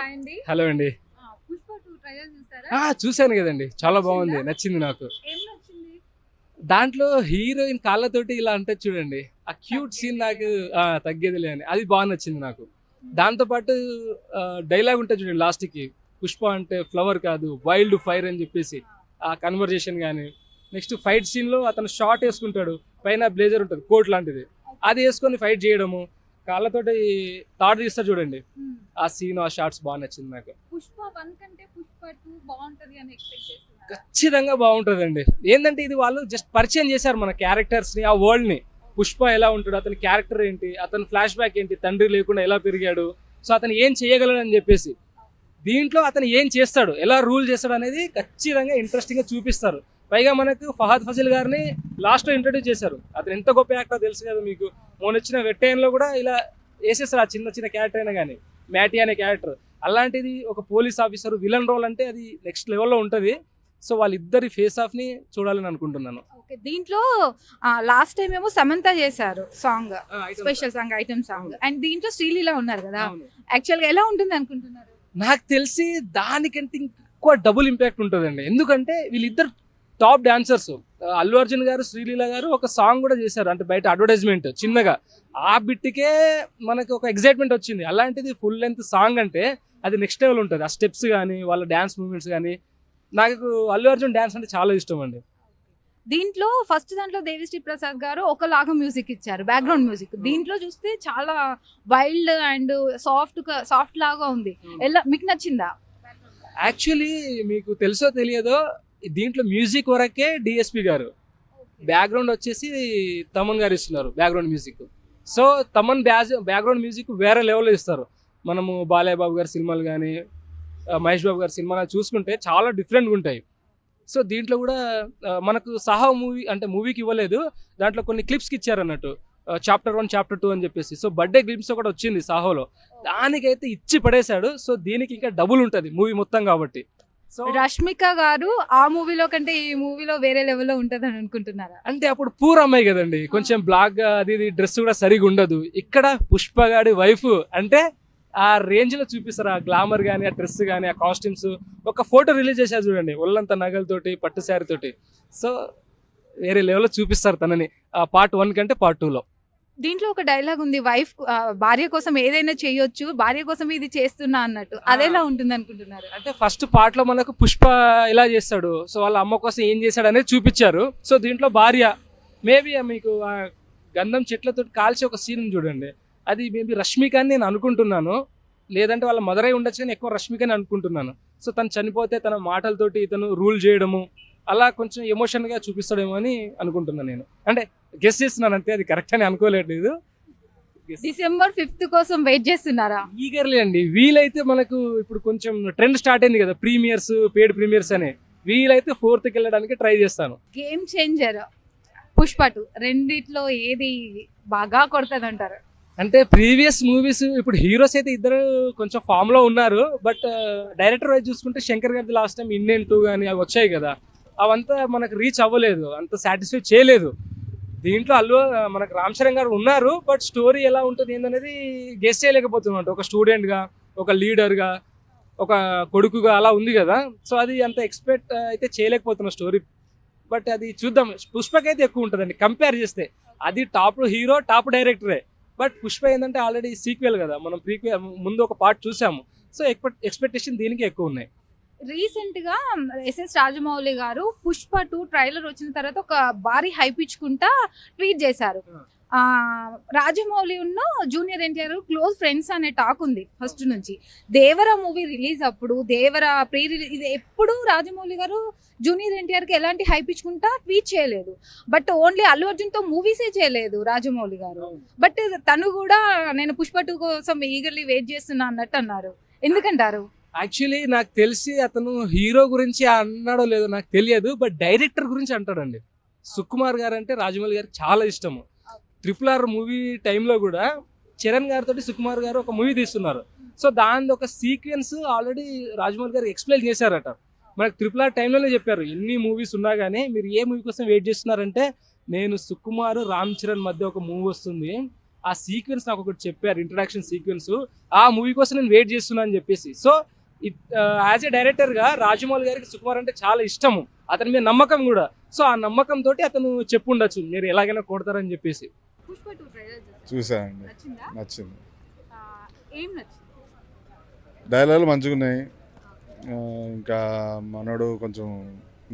Hi అండి. Hello అండి. చూశాను కదండి. చాలా బాగుంది నచ్చిందా? నాకు. దాంట్లో హీరోయిన్ కాళ్ళతోటి ఇలా అంటే చూడండి ఆ క్యూట్ సీన్ నాకు ఆ, తగ్గేదిలే అని అది బాగా నచ్చింది నాకు. దాంతో పాటు డైలాగ్ ఉంటుంది చూడండి లాస్ట్కి పుష్ప అంటే ఫ్లవర్ కాదు వైల్డ్ ఫైర్ అని చెప్పేసి ఆ. కన్వర్జేషన్ కానీ నెక్స్ట్ ఫైట్ సీన్లో అతను షార్ట్ వేసుకుంటాడు పైన బ్లేజర్ ఉంటుంది కోట్ లాంటిది. అది వేసుకొని ఫైట్ చేయడము కాళ్ళతోటి తాడు తీస్తారు చూడండి. ఆ సీన్ ఆ షార్ట్స్ బాగా నచ్చింది నాకు. పుష్ప వన్ కంటే పుష్ప టూ బాగుంటది అని ఎక్స్పెక్ట్ చేస్తున్నారా? ఖచ్చితంగా బాగుంటుందండి. ఏంటంటే ఇది వాళ్ళు జస్ట్ పరిచయం చేశారు మన క్యారెక్టర్స్ని ఆ వరల్డ్ని. పుష్ప ఎలా ఉంటాడు అతని క్యారెక్టర్ ఏంటి అతని ఫ్లాష్ బ్యాక్ ఏంటి తండ్రి లేకుండా ఎలా పెరిగాడు. సో అతను ఏం చేయగలడు అని చెప్పేసి. దీంట్లో అతను ఏం చేస్తాడు ఎలా రూల్ చేస్తాడు అనేది ఖచ్చితంగా ఇంట్రెస్టింగ్గా చూపిస్తారు. పైగా మనకు ఫహద్ ఫజిల్ గారిని లాస్ట్లో ఇంట్రడ్యూస్ చేశారు. అతను ఎంత గొప్ప యాక్టర్ తెలుసు కదా మీకు. మొన్న వచ్చిన వెట్టైన్లో కూడా ఇలా వేసేస్తారు ఆ చిన్న చిన్న క్యారెక్టర్ అయినా కానీ. మ్యాటీ అనే క్యారెక్టర్ అలాంటిది ఒక పోలీస్ ఆఫీసర్ విలన్ రోల్ అంటే అది నెక్స్ట్ లెవెల్లో ఉంటుంది. సో వాళ్ళిద్దరి ఫేస్ ఆఫ్ని చూడాలని అనుకుంటున్నాను. దీంట్లో లాస్ట్ టైం ఏమో సమంత చేశారు song special song item song and దీంట్లో శ్రీలీల ఉన్నారు కదా. యాక్చువల్గా ఎలా ఉంటుంది అనుకుంటున్నారు? నాకు తెలిసి దానికంటే ఎక్కువ డబుల్ ఇంపాక్ట్ ఉంటుందండి. ఎందుకంటే వీళ్ళిద్దరు టాప్ డాన్సర్స్ అల్లు అర్జున్ గారు శ్రీలీల గారు ఒక సాంగ్ కూడా చేశారు. అంటే బయట అడ్వర్టైజ్మెంట్ చిన్నగా. ఆ బిట్టికే మనకి ఒక ఎగ్జైట్మెంట్ వచ్చింది. అలాంటిది ఫుల్ లెంత్ సాంగ్ అంటే అది నెక్స్ట్ లెవెల్ ఉంటుంది. ఆ స్టెప్స్ కానీ వాళ్ళ డ్యాన్స్ మూమెంట్స్ కానీ నాకు అల్లు అర్జున్ డ్యాన్స్ అంటే చాలా ఇష్టం అండి. దీంట్లో ఫస్ట్ దాంట్లో దేవిశ్రీ ప్రసాద్ గారు ఒకలాగా మ్యూజిక్ ఇచ్చారు. బ్యాక్గ్రౌండ్ మ్యూజిక్ దీంట్లో చూస్తే చాలా వైల్డ్ అండ్ సాఫ్ట్ సాఫ్ట్ లాగా ఉంది. ఎలా మీకు నచ్చిందా? యాక్చువల్లీ మీకు తెలుసో తెలియదో దీంట్లో మ్యూజిక్ వరకే డిఎస్పి గారు. బ్యాక్గ్రౌండ్ వచ్చేసి తమన్ గారు ఇస్తున్నారు బ్యాక్గ్రౌండ్ మ్యూజిక్ సో తమన్ బ్యాజ్ బ్యాక్గ్రౌండ్ మ్యూజిక్ వేరే లెవెల్లో ఇస్తారు. మనము బాలయ్య బాబు గారి సినిమాలు కానీ మహేష్ బాబు గారి సినిమాలు చూసుకుంటే చాలా డిఫరెంట్గా ఉంటాయి. సో దీంట్లో కూడా మనకు సహా మూవీ అంటే మూవీకి ఇవ్వలేదు. దాంట్లో కొన్ని క్లిప్స్కి ఇచ్చారు అన్నట్టు. చాప్టర్ వన్ చాప్టర్ టూ అని చెప్పేసి. సో బర్త్డే క్లిప్స్ కూడా వచ్చింది సాహోలో. దానికైతే ఇచ్చి పడేశాడు. సో దీనికి ఇంకా డబుల్ ఉంటుంది మూవీ మొత్తం కాబట్టి. రష్మిక గారు ఆ మూవీలో కంటే ఈ మూవీలో వేరే లెవెల్లో ఉంటుంది అని అనుకుంటున్నారా? అంటే అప్పుడు పూర్ అమ్మాయి కదండి. కొంచెం బ్లాక్గా అది ఇది డ్రెస్ కూడా సరిగా ఉండదు. ఇక్కడ పుష్ప గాడి వైఫ్ అంటే ఆ రేంజ్లో చూపిస్తారు. ఆ గ్లామర్ కానీ ఆ డ్రెస్ కానీ ఆ కాస్ట్యూమ్స్ ఒక ఫోటో రిలీజ్ చేశారు చూడండి. ఒళ్ళంతా నగలతోటి పట్టు శారీ తోటి సో వేరే లెవెల్లో చూపిస్తారు తనని. ఆ పార్ట్ వన్ కంటే పార్ట్లో. దీంట్లో ఒక డైలాగ్ ఉంది వైఫ్ భార్య కోసం ఏదైనా చేయొచ్చు భార్య కోసం ఇది చేస్తున్నా అన్నట్టు. అదెలా ఉంటుంది అనుకుంటున్నారు. అంటే ఫస్ట్ పార్ట్లో మనకు పుష్ప ఇలా చేస్తాడు సో వాళ్ళ అమ్మ కోసం ఏం చేశాడు అనేది చూపించారు. సో దీంట్లో భార్య మేబీ మీకు గంధం చెట్లతో కాల్చి ఒక సీన్ చూడండి. అది మేబీ రష్మిక అని నేను అనుకుంటున్నాను. లేదంటే వాళ్ళ మదర్ అయి ఉండొచ్చు కానీ ఎక్కువ రష్మిక అని అనుకుంటున్నాను. సో తను చనిపోతే తన మాటలతోటి ఇతను రూల్ చేయడము అలా కొంచెం ఎమోషన్గా చూపిస్తాడేమో అని అనుకుంటున్నాను నేను. అంటే గెస్ చేస్తున్నాను అంతే అది కరెక్ట్ అని అనుకోలేదు. డిసెంబర్ ఫిఫ్త్ కోసం వెయిట్ చేస్తున్నారా? ఈగర్లీ అండి. వీలైతే మనకు ఇప్పుడు కొంచెం ట్రెండ్ స్టార్ట్ అయింది కదా ప్రీమియర్స్ పేడ్ ప్రీమియర్స్ అని. వీలైతే ఫోర్త్కి వెళ్ళడానికి ట్రై చేస్తాను. గేమ్ చేంజర్ పుష్ప టూ రెండిట్లో ఏది బాగా కొడుతుంది అంటారు అంటే ప్రీవియస్ మూవీస్ ఇప్పుడు హీరోస్ అయితే ఇద్దరు కొంచెం ఫామ్లో ఉన్నారు బట్ డైరెక్టర్ వైజ్ చూసుకుంటే శంకర్ గారిది లాస్ట్ టైం ఇండియన్ టూ కానీ అవి వచ్చాయి కదా. అవంతా మనకు రీచ్ అవ్వలేదు. అంత సాటిస్ఫై చేయలేదు. దీంట్లో అల్లు మనకు రామ్ చరణ్ గారు ఉన్నారు బట్ స్టోరీ ఎలా ఉంటుంది ఏందనేది గెస్ చేయలేకపోతున్నాం. ఒక స్టూడెంట్గా ఒక లీడర్గా ఒక కొడుకుగా అలా ఉంది కదా. సో అది అంత ఎక్స్పెక్ట్ అయితే చేయలేకపోతున్నా స్టోరీ బట్ అది చూద్దాం. పుష్పకి అయితే ఎక్కువ ఉంటుందండి. కంపేర్ చేస్తే అది టాప్ హీరో టాప్ డైరెక్టరే బట్ పుష్ప ఏంటంటే ఆల్రెడీ సీక్వెల్ కదా. మనం ప్రీక్వెల్ ముందు ఒక పార్ట్ చూసాము. సో ఎక్స్పెక్ట్ ఎక్స్పెక్టేషన్ దీనికి ఎక్కువ ఉన్నాయి. రీసెంట్గా ఎస్ఎస్ రాజమౌళి గారు పుష్ప టూ ట్రైలర్ వచ్చిన తర్వాత ఒక భారీ హైప్ ఇచ్చుకుంటా ట్వీట్ చేశారు. ఆ. రాజమౌళి ఉన్న జూనియర్ ఎన్టీఆర్ క్లోజ్ ఫ్రెండ్స్ అనే టాక్ ఉంది ఫస్ట్ నుంచి. దేవర మూవీ రిలీజ్ అప్పుడు దేవర ప్రీ రిలీజ్ ఇది ఎప్పుడు రాజమౌళి గారు జూనియర్ ఎన్టీఆర్కి ఎలాంటి హైప్ ఇచ్చుకుంటా ట్వీట్ చేయలేదు. బట్ ఓన్లీ అల్లు అర్జున్తో మూవీసే చేయలేదు రాజమౌళి గారు. బట్ తను కూడా నేను పుష్ప టూ కోసం ఈగర్లీ వెయిట్ చేస్తున్నా అన్నట్టు అన్నారు. ఎందుకంటారు? యాక్చువల్లీ నాకు తెలిసి అతను హీరో గురించి అన్నాడో లేదో నాకు తెలియదు బట్ డైరెక్టర్ గురించి అంటాడండి. సుకుమార్ గారు అంటే రాజమౌళి గారికి చాలా ఇష్టము. ట్రిపుల్ ఆర్ మూవీ టైంలో కూడా చరణ్ గారితో సుకుమార్ గారు ఒక మూవీ తీస్తున్నారు. సో దాని ఒక సీక్వెన్స్ ఆల్రెడీ రాజమౌళి గారు ఎక్స్ప్లెయిన్ చేశారట. మనకు ట్రిపుల్ ఆర్ టైంలోనే చెప్పారు ఎన్ని మూవీస్ ఉన్నా కానీ మీరు ఏ మూవీ కోసం వెయిట్ చేస్తున్నారంటే నేను సుకుమార్ రామ్ చరణ్ మధ్య ఒక మూవీ వస్తుంది. ఆ సీక్వెన్స్ నాకు ఒకటి చెప్పారు ఇంట్రడక్షన్ సీక్వెన్స్. ఆ మూవీ కోసం నేను వెయిట్ చేస్తున్నాను అని చెప్పేసి. సో యాజ్ ఏ డైరెక్టర్గా రాజమౌళి గారికి సుకుమార్ అంటే చాలా ఇష్టము. అతని మీద నమ్మకం కూడా. సో ఆ నమ్మకం తోటి అతను చెప్పుండొచ్చు. మీరు ఎలాగైనా కొడతారని చెప్పేసి. చూసానండి నచ్చిందా? డైలాగులు మంచిగా ఉన్నాయి ఇంకా మనోడు కొంచెం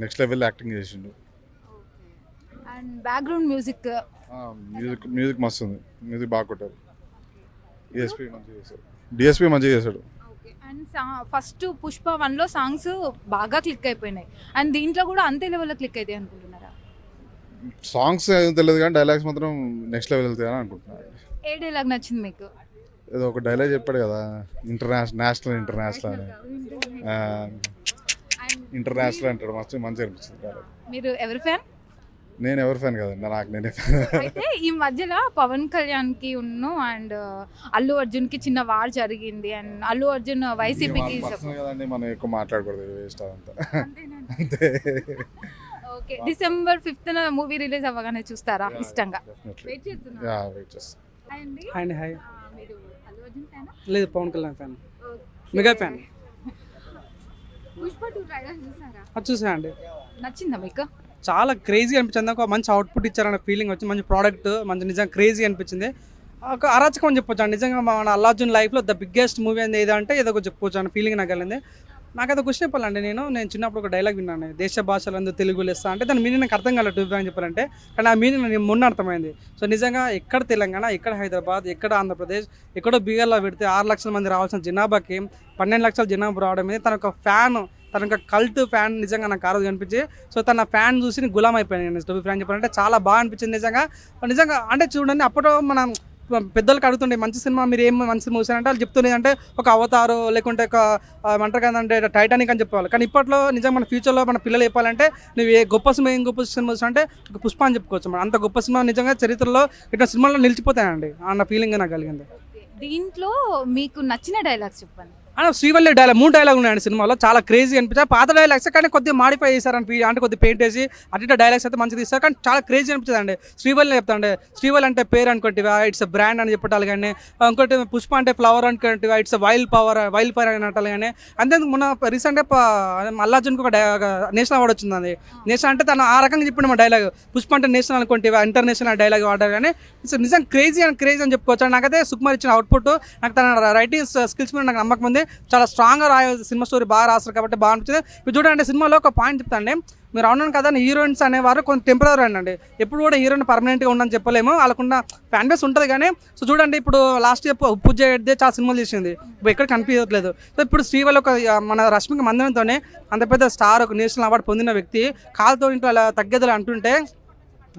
నెక్స్ట్ లెవెల్ యాక్టింగ్ చేసిండు. And background music music music మస్తు ఉంది మ్యూజిక్ బాగా కొట్టారు. డిఎస్పి మంచిగా చేశాడు. డిఎస్పి మంచిగా చేశాడు. అండ్ ఫస్ట్ పుష్ప వన్లో సాంగ్స్ బాగా క్లిక్ అయిపోయినాయి. అండ్ దీంట్లో కూడా అంతే లెవెల్లో క్లిక్ అయితే అనుకుంటున్నారా? సాంగ్స్ ఏం తెలియదు కానీ డైలాగ్స్ మాత్రం నెక్స్ట్ లెవెల్ వెళ్తాయని అనుకుంటున్నాను. ఏ డైలాగ్ నచ్చింది మీకు? ఏదో ఒక డైలాగ్ చెప్పాడు కదా ఇంటర్నేషనల్ నేషనల్ ఇంటర్నేషనల్ అని ఇంటర్నేషనల్ అంటాడు మస్తు మంచిగా dialogue. మీరు ఎవరి ఫ్యాన్ నేను ఎవరి ఫ్యాన్ కదండి నాకు నేనే ఫ్యాన్. అయితే ఈ మధ్యలో పవన్ కళ్యాణ్కి ఉన్ను అండ్ అల్లు అర్జున్కి చిన్న వార్ జరిగింది అండ్ అల్లు అర్జున్ వైసీపీకి కదండి మనం ఎక్కువ మాట్లాడకూడదు వేస్ట్ అదంతా. అంతే. Okay December fifth movie release అవ్వగానే చూస్తారా? ఇష్టంగా. డెఫినెట్లీ వెయిట్ చేస్తున్నా. యా వెయిట్ చేస్తాను అండి. అండ్ హాయ్ ఆ, మీరు అల్లు అర్జున్ ఫ్యానా? లేదు Pawan Kalyan fan. Mega fan. Pushpa two trailer చూసారా? చూసా అండి నచ్చిందా మీకు? చాలా క్రేజీ అనిపించింది. ఒక మంచి అవుట్పుట్ ఇచ్చారన్న ఫీలింగ్ వచ్చి మంచి ప్రోడక్ట్ మంచి నిజంగా క్రేజీ అనిపించింది. ఒక అరాచకం అని చెప్పొచ్చు నిజంగా మన అల్లార్జున్ లైఫ్లో ద బిగ్గెస్ట్ మూవీ అనేది ఏదంటే ఏదో ఒక చెప్పుకోవచ్చు అన్న ఫీలింగ్ నాకు నాకు అయితే క్వశ్చన్ చెప్పాలంటే నేను. నేను చిన్నప్పుడు ఒక డైలాగ్ విన్నాను. దేశ భాషలందు తెలుగు లేస్తా అంటే దాని మీనింగ్ నాకు అర్థం కాలేదు టూ అని చెప్పాలంటే. కానీ ఆ మీనింగ్ నేను మొన్న అర్థమైంది. సో నిజంగా ఎక్కడ తెలంగాణ ఎక్కడ హైదరాబాద్ ఎక్కడ ఆంధ్రప్రదేశ్ ఎక్కడో బీహార్లో పెడితే ఆరు లక్షల మంది రావాల్సిన జనాభాకి పన్నెండు లక్షల జనాభా రావడం తన ఒక ఫ్యాన్ తన ఒక కల్ట్ ఫ్యాన్ నిజంగా నాకు ఆ రోజు కనిపించి సో తన ఫ్యాన్ చూసి గులాం అయిపోయాను. నేను టూ ఫ్యాన్ చెప్పాలంటే చాలా బాగా అనిపించింది నిజంగా. నిజంగా అంటే చూడండి అప్పుడు మనం పెద్దలకు అడుగుతుండే మంచి సినిమా మీరు ఏం మంచి మూవీస్ అంటే వాళ్ళు చెప్తుండే అంటే ఒక అవతారు లేకుంటే ఒక ఆ, కదంటే టైటానిక్ అని చెప్పేవాళ్ళు. కానీ ఇప్పట్లో నిజంగా మన ఫ్యూచర్లో మన పిల్లలు చెప్పాలంటే నువ్వు ఏ గొప్ప సినిమా ఏం గొప్ప సినిమా అంటే ఒక పుష్ప అని చెప్పుకోవచ్చు. మనం అంత గొప్ప సినిమా నిజంగా చరిత్రలో ఇట్లా సినిమాలో నిలిచిపోతాయండి అన్న ఫీలింగ్ నాకు కలిగింది. దీంట్లో మీకు నచ్చిన డైలాగ్స్ చెప్పండి. శ్రీవల్లి డైలాగ్ మూడు డైలాగ్ ఉన్నాయండి సినిమాలో. చాలా క్రేజీ అనిపించాయి. పాత డైలాగ్స్ కానీ కొద్దిగా మాడిఫై చేశారని అంటే కొద్దిగా పెయింట్ వేసి అటు డైలాగ్స్ అయితే మంచిగా తీస్తారు. కానీ చాలా క్రేజీ అనిపించదండి. శ్రీవల్లి చెప్తాండి శ్రీవల్లి అంటే పేరు అనుకుంటేవా ఇట్స్ బ్రాండ్ అని చెప్పటాలు కానీ ఇంకోటి పుష్ప అంటే flower అనుకుంటేవా it's wild power wild power అని అంటారు కానీ అంతే మొన్న రీసెంట్గా మల్లార్జున్కి ఒక నేషనల్ అవార్డు వచ్చింది నేషనల్ అంటే తను ఆ రకంగా చెప్పిన మా డైలాగ్ పుష్ప అంటే నేషనల్ అనుకుంటేవా ఇంటర్నేషనల్ డైలాగ్ వాడారు కానీ నిజం క్రేజీ అని క్రేజీ అని చెప్పుకోవచ్చు. నాకైతే సుకుమార్ ఇచ్చిన అవుట్పుట్ నాకు తన రైటింగ్ స్కిల్స్ మీద నాకు నమ్మకం ఉంది. చాలా స్ట్రాంగ్గా రాయ సినిమా స్టోరీ బాగా రాస్తారు కాబట్టి బాగా అనిపించింది మీరు చూడండి సినిమాలో ఒక పాయింట్ చెప్తాండి మీరు అవునండి కదా హీరోయిన్స్ అనేవారు కొంచెం టెంపరీ అండి. ఎప్పుడు కూడా హీరోయిన్ పర్మనెంట్గా ఉండని చెప్పలేము. వాళ్ళకున్న ఫ్యాన్ బేస్ ఉంటుంది కానీ సో చూడండి ఇప్పుడు లాస్ట్ ఇయర్ పూజ ఎడ్దే చాలా సినిమాలు చేసింది ఇప్పుడు ఎక్కడ కనిపించట్లేదు. సో ఇప్పుడు శ్రీవల్ ఒక మన రష్మిక మందిరంతోనే అంత పెద్ద స్టార్ ఒక నేషనల్ అవార్డు పొందిన వ్యక్తి కాలుతో ఇంట్లో అలా తగ్గేదలు అంటుంటే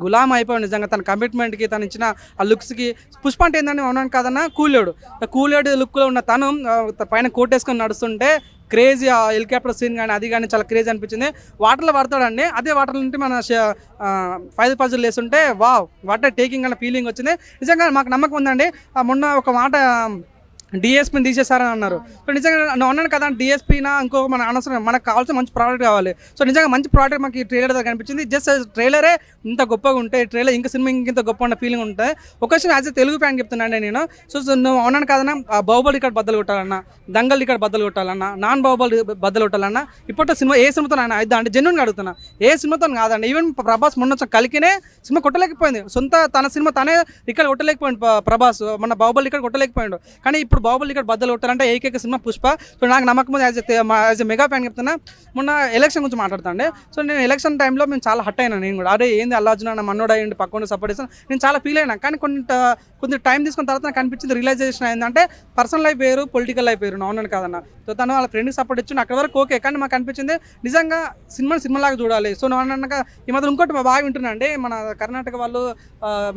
గులాం అయిపోయాడు నిజంగా. తన కమిట్మెంట్కి తను ఇచ్చిన ఆ లుక్స్కి పుష్ప అంటే ఏంటని అవునాను కాదన్నా కూలేడు కూలేడు లుక్లో ఉన్న తను పైన కోట్ వేసుకొని నడుస్తుంటే క్రేజీ ఆ హెలికాప్టర్ సీన్ కానీ అది కానీ చాలా క్రేజీ అనిపించింది. వాటర్లో పడతాడండి అదే వాటర్లో ఉంటే మన ఫైవ్ పజల్ వేస్తుంటే వావ్ వాటర్ టేకింగ్ అనే ఫీలింగ్ వచ్చింది. నిజంగా మాకు నమ్మకం ఉందండి. ఆ, మొన్న ఒక మాట డిఎస్పీని తీసేశారని అన్నారు. సో నిజంగా నేను అన్నాను కదా డిఎస్పీనా ఇంకో మన అనవసరం మనకు కావాల్సిన మంచి ప్రోడక్ట్ కావాలి. సో నిజంగా మంచి ప్రోడక్ట్ మాకు ఈ ట్రైలర్ దగ్గర కనిపించింది. జస్ట్ ట్రైలరే ఇంత గొప్పగా ఉంటే ట్రైలర్ ఇంకా సినిమా ఇంత గొప్ప ఉన్న ఫీలింగ్ ఉంటుంది ఒక విషయం యాజ్ ఎ తెలుగు ఫ్యాన్ చెప్తున్నాను నేను. సో నువ్వు అవునాను కాదన్నా ఆ బాహుబలి ఇక్కడ బద్దలు కొట్టాలన్నా దంగల్ ఇక్కడ బద్దలు కొట్టాలన్నా నాన్ బాహుబలి బద్దలు కొట్టాలన్నా ఇప్పట్లో సినిమా ఏ సినిమాతో అయినా అయిద్దా అంటే జెన్యున్గా అడుగుతున్నా ఏ సినిమాతో కాదండి ఈవెన్ ప్రభాస్ మొన్న కలికినే సినిమా కొట్టలేకపోయింది. సొంత తన సినిమా తనే ఇక్కడ కొట్టలేకపోయింది ప్రభాస్ మన బాహుబలి ఇక్కడ కొట్టలేకపోయాడు. కానీ ఇప్పుడు బాహుబలి ఇక్కడ బద్దలు కొట్టారంటే ఏకైక సినిమా పుష్ప. సో నాకు నమ్మకం as as a mega fan చెప్తున్నా మొన్న ఎలక్షన్ గురించి మాట్లాడుతాండే. సో నేను ఎలక్షన్ టైంలో మేము చాలా హట్ అయినా నేను కూడా. అరే ఏంది అల్లార్జున నా మన్నోడు అయ్యండి పక్కన సపోర్ట్ చేస్తాను నేను చాలా ఫీల్ అయినా. కానీ కొంత కొంచెం టైం తీసుకున్న తర్వాత నాకు అనిపించింది రియలైజేషన్ ఏంటంటే పర్సనల్ లైఫ్ వేరు పొలిటికల్ లైఫ్ వేరు. అవునని కాదన్న. సో తను వాళ్ళ ఫ్రెండ్కి సపోర్ట్ ఇచ్చి అక్కడ వరకు ఓకే కానీ మాకు అనిపించింది నిజంగా సినిమా సినిమాలాగా చూడాలి. సో నేను అన్నాక ఈ మాత్రం ఇంకోటి మా బాగా వింటున్నా అండి మన కర్ణాటక వాళ్ళు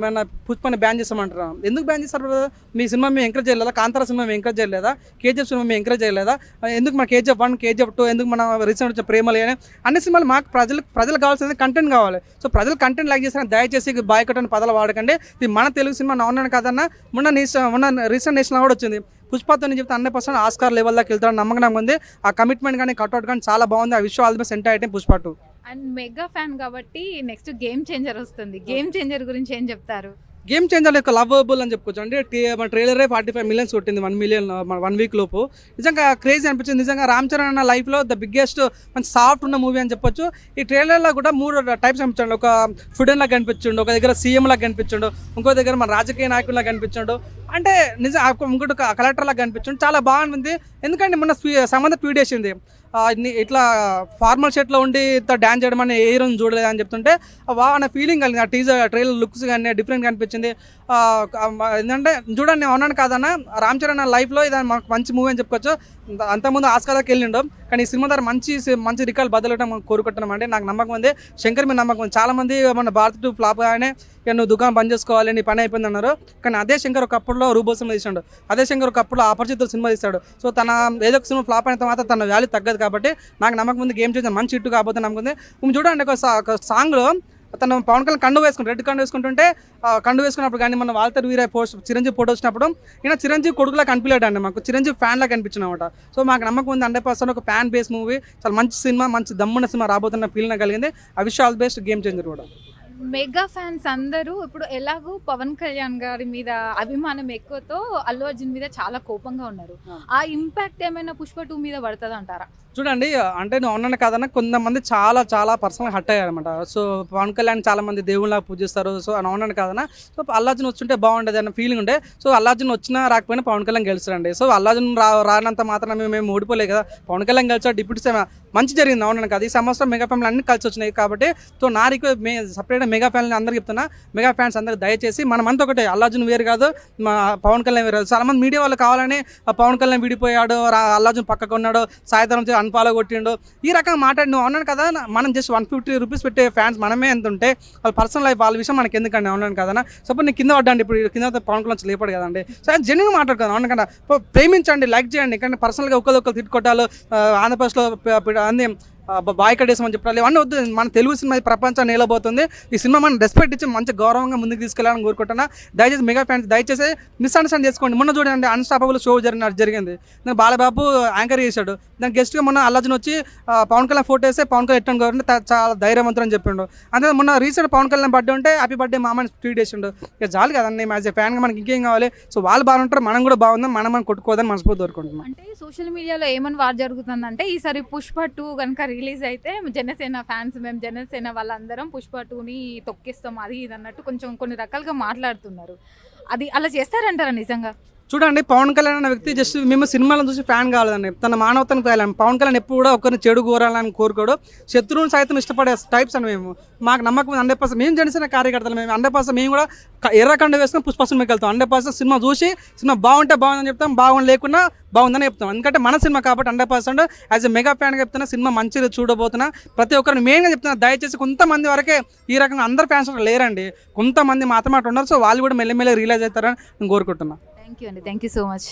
మన పుష్పని బ్యాన్ చేస్తామంటారు? ఎందుకు బ్యాన్ చేస్తారు మీ సినిమా మేము ఎంకరేజ్ చేయలేదా? కాంతార సినిమా మేము ఎంకరేజ్ చేయలేదా? కేజీఎఫ్ సినిమా మేము ఎంకరేజ్ చేయలేదా? ఎందుకు మన కేజీఎఫ్ వన్ కేజీఎఫ్ టూ ఎందుకు మన రీసెంట్ వచ్చిన ప్రేమలు అని అన్ని సినిమాలు మాకు ప్రజలకు ప్రజలకు కావాల్సింది కంటెంట్ కావాలి. సో ప్రజలు కంటెంట్ లైక్ చేసిన దయచేసి బాయ్కట్ అని పదాలు వాడకండి. ఇది మన తెలుగు సినిమా నాన్ కదన్నా మొన్న నేష- మొన్న రీసెంట్ నేషనల్ అవార్డు వచ్చింది. పుష్పతో నేను చెప్తే హండ్రెడ్ పర్సెంట్ ఆస్కార్ లెవెల్ దాకా వెళ్తాను నమ్మకం నాకు ఉంది. ఆ కమిట్మెంట్ కానీ కట్అవుట్ కానీ చాలా బాగుంది. ఆ విషయం ఆల్ ది బెస్ట్ ఎంటర్ అయితే Pushpa two. And mega fan కాబట్టి నెక్స్ట్ గేమ్ చేంజర్ వస్తుంది. గేమ్ చేంజర్ గురించి ఏం చెప్తారు? గేమ్ చేంజర్ యొక్క లవబుల్ అని చెప్పుకోవచ్చు. అంటే మన ట్రైలరే ఫార్టీ ఫైవ్ మిలియన్స్ కొట్టింది వన్ మిలియన్ వన్ వీక్ లోపు. నిజంగా క్రేజీ అనిపించింది. నిజంగా రామ్ చరణ్ అన్న లైఫ్లో ద బిగ్గెస్ట్ మంచి సాఫ్ట్ ఉన్న మూవీ అని చెప్పొచ్చు. ఈ ట్రైలర్లో కూడా మూడు టైప్స్ కనిపించండి. ఒక స్టూడెంట్ లాగా కనిపించండు ఒక దగ్గర సీఎం లాగా కనిపించండు ఇంకో దగ్గర మన రాజకీయ నాయకుల్లా కనిపించండు. అంటే నిజం ఇంకోటి ఒక కలెక్టర్ లాగా కనిపించండు. చాలా బాగుంది. ఎందుకంటే మొన్న స్వీ- సంబంధం ట్వీట్ చేసింది. ఇట్లా ఫార్మల్ షర్ట్లో ఉండి ఇంత డ్యాన్స్ చేయడం అని ఏ రోజు చూడలేదు అని చెప్తుంటే ఆ వా అనే ఫీలింగ్ కలిగింది. ఆ టీజర్ ట్రైలర్ లుక్స్ కానీ డిఫరెంట్ కనిపించింది. ఏంటంటే చూడండి నేను అవునాను కాదన్న రామ్ చరణ్ లైఫ్లో ఇది మాకు మంచి మూవీ అని చెప్పుకోవచ్చు. అంత- అంతకుముందు దాకా వెళ్ళిండు. కానీ ఈ సినిమా ద్వారా మంచి మంచి రికార్డు బదలడం కోరుకుంటున్నాం అండి నాకు నమ్మకం ఉంది. శంకర్ మీద నమ్మకం ఉంది. చాలామంది మన భారత్ టూ ఫ్లాప్ గానే ఇక నువ్వు దుకాణం బంద్ చేసుకోవాలి నీ పని అయిపోయింది అన్నారు. కానీ అదే శంకర్ ఒకప్పుడులో రూబో సినిమా తీసాడు. అదే శంకర్ ఒకప్పుడు అపరిచితులు సినిమా తీశాడు సో తన ఏదో ఒక సినిమా ఫ్లాప్ అయిన మాత్రం తన వాల్యూ తగ్గదు కాబట్టి నాకు నమ్మకం ఉంది గేమ్ చేంజర్ మంచి హిట్ కాబోతే నమ్మకం ఉంది. చూడండి ఒక సాంగ్లో తను పవన్ కళ్యాణ్ కండు వేసుకుంటాడు రెడ్ కండు వేసుకుంటుంటే కండు వేసుకున్నప్పుడు కానీ మన వాల్తర్ వీర పోస్ట్ చిరంజీవి ఫోటో వచ్చినప్పుడు ఈయన చిరంజీవి కొడుకులా కనిపించాడు అండి మాకు చిరంజీవి ఫ్యాన్ లా కనిపించిన అనమాట సో మాకు నమ్మకం ఉంది హండ్రెడ్ పర్సెంట్ ఒక ఫ్యాన్ బేస్ మూవీ చాలా మంచి సినిమా మంచి దమ్మున్న సినిమా రాబోతున్న ఫీల్ నాకు కలిగింది. ఆ విషయం ఆల్ బెస్ట్ గేమ్ చేంజర్ కూడా. మెగా ఫ్యాన్స్ అందరూ ఇప్పుడు ఎలాగో పవన్ కళ్యాణ్ గారి మీద అభిమానం ఎక్కువతో అల్లు అర్జున్ మీద చాలా కోపంగా ఉన్నారు. ఆ. ఇంపాక్ట్ ఏమైనా పుష్ప టూ మీద పడుతుంది అంటారా చూడండి అంటే నువ్వు అన్నాను కాదన్న కొంతమంది చాలా చాలా పర్సనల్ హట్ అయ్యారనమాట సో పవన్ కళ్యాణ్ చాలా మంది దేవుళ్ళ పూజిస్తారు. సో అని అవునాను కాదన్న. సో అల్లార్జున్ వచ్చుంటే బాగుండేది అన్న ఫీలింగ్ ఉండే. సో అల్లార్జున్ వచ్చినా రాకపోయినా పవన్ కళ్యాణ్ గెలుస్తాడండి. సో అల్లార్జున్ రా రానంత మాత్రం మేము మేము ఓడిపోలేదు కదా. పవన్ కళ్యాణ్ గెలిచాడు డిప్యూటీ మంచి జరిగింది అవునాను కదా. ఈ సంవత్సరం మెగా ఫ్యామిలీ అన్ని కలిసి వచ్చినాయి కాబట్టి సో నా request may separate mega fan అందరికి చెప్తున్నా మెగా ఫ్యాన్స్ అందరికి దయచేసి మనం అంతా ఒకటే అల్లాజున్ వేరు కాదు మా పవన్ కళ్యాణ్ వేరు కాదు. చాలా మంది మీడియా వాళ్ళు కావాలని ఆ పవన్ కళ్యాణ్ విడిపోయాడు అల్లాజున్ పక్కకు ఉన్నాడు సాయంత్రం అన్ఫాలో కొట్టిండు. ఈ రకంగా మాట్లాడి నువ్వు అన్నాను కదా మనం జస్ట్ వన్ ఫిఫ్టీ రూపీస్ పెట్టే ఫ్యాన్స్ మనమే ఎంత ఉంటే వాళ్ళ పర్సనల్ లైఫ్ వాళ్ళ విషయం మనకి ఎందుకండి అవునాను కదా సపోజ్ నేను కింద పడ్డాండి ఇప్పుడు కింద పవన్ కళ్యాణ్ లేపాడు కదండి. సో జెన్యున్ మాట్లాడుకోను అవును కదా ప్రేమించండి లైక్ చేయండి కానీ పర్సనల్గా ఒకరికొకరు తిట్టుకోవటాలు ఆ, ఆంధ్రప్రదేశ్లో అంది అన్ని బాయ్కట్ చేసామని చెప్పాలి ఇవన్నీ వద్దు మన తెలుగు సినిమా ఈ ప్రపంచం నేలబోతుంది. ఈ సినిమా మనం రెస్పెక్ట్ ఇచ్చి మంచి గౌరవంగా ముందుకు తీసుకెళ్ళాలని కోరుకుంటున్నా. దయచేసి మెగా ఫ్యాన్స్ దయచేసి మిస్అండర్స్టాండ్ చేసుకోండి. మొన్న చూడండి అన్స్టాపబుల్ షో జరిగిన జరిగింది. నేను బాలబాబు యాంకర్ చేశాడు. దాని గెస్ట్గా మొన్న అల్లర్జున్ వచ్చి పవన్ కళ్యాణ్ ఫోటో వేస్తే పవన్ కళ్యాణ్ ఎట్టండి కాబట్టి చాలా ధైర్యవంతులు అని చెప్పిండు. అంతే మొన్న రీసెంట్ పవన్ కళ్యాణ్ బర్త్డే ఉంటే హ్యాపీ బర్త్డే మామని ట్వీట్ చేసిండు ఇక చాలు కదండి యాజ్ ఏ ఫ్యాన్గా మనకి ఇంకేం కావాలి? సో వాళ్ళు బాగుంటారు మనం కూడా బాగుందాం మనం మనం కొట్టుకోదని మనస్ఫూర్తి కోరుకుంటున్నాం. అంటే సోషల్ మీడియాలో ఏమని వారు జరుగుతుందంటే ఈసారి పుష్ప టూ కనుక రిలీజ్ అయితే జనసేన ఫ్యాన్స్ మేము జనసేన వాళ్ళందరం పుష్ప టూని తొక్కిస్తాం అది ఇది అన్నట్టు కొంచెం కొన్ని రకాలుగా మాట్లాడుతున్నారు. అది అలా చేస్తారంటారా నిజంగా? చూడండి పవన్ కళ్యాణ్ అనే వ్యక్తి జస్ట్ మేము సినిమాలను చూసి ఫ్యాన్ కావాలని తన మానవతను కాయాలని పవన్ కళ్యాణ్ ఎప్పుడు కూడా ఒకరిని చెడు కోరాలని కోరుకోడు. శత్రువుని సైతం ఇష్టపడే టైప్స్ అని మేము. మాకు నమ్మకం హండ్రెడ్ పర్సెంట్. మేము జనసేన కార్యకర్తలు. మేము హండ్రెడ్ పర్సెంట్ మేము కూడా ఎర్రకండ వేసుకుని పుష్పసం మీకు వెళ్తాం. హండ్రెడ్ పర్సెంట్ సినిమా చూసి సినిమా బాగుంటే బాగుందని చెప్తాం. బాగుండి లేకున్నా బాగుందని చెప్తాం. ఎందుకంటే మన సినిమా కాబట్టి hundred percent as a mega ఫ్యాన్గా చెప్తున్నా సినిమా మంచిగా చూడబోతున్నా. ప్రతి ఒక్కరిని మెయిన్గా చెప్తున్నా. దయచేసి కొంతమంది వరకే ఈ రకంగా అందరు ఫ్యాన్స్ లేరండి. కొంతమంది మాత్రమే ఉన్నారు. సో వాళ్ళు కూడా మెల్లమెల్ల రియలైజ్ అవుతారని నేను కోరుకుంటున్నాను థ్యాంక్ యూ అండి థ్యాంక్ యూ సో మచ్